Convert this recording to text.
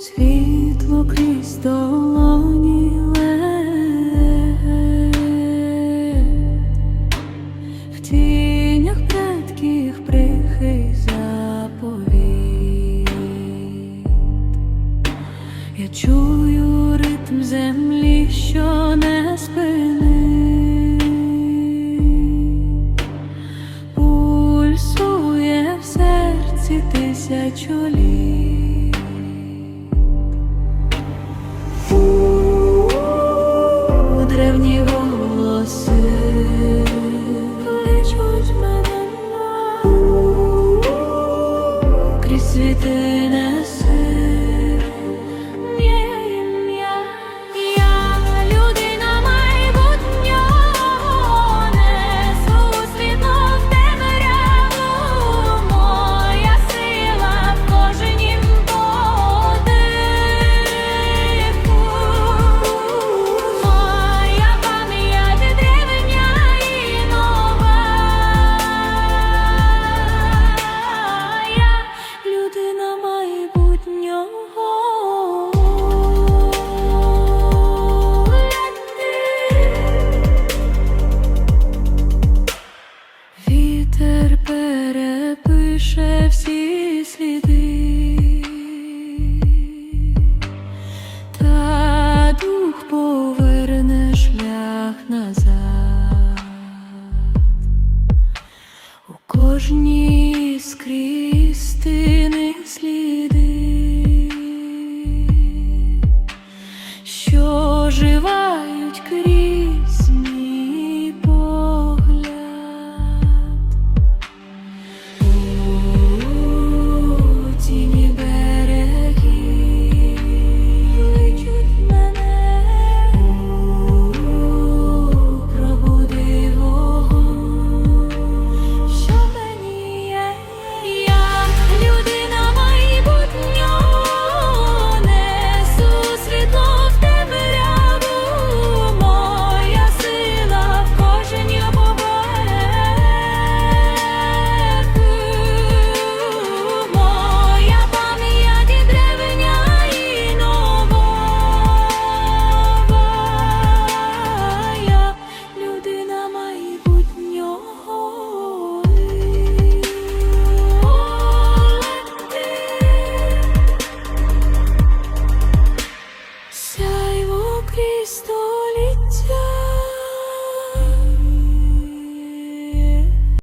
світло крізь долоні в тінях предків прихий заповіт. Я чую ритм землі, що не спинить, пульсує в серці тисячоліт. Древні голоси. Кличуть мене крізь світи неси поверне шлях назад. У кожній скрістини сліди, що жива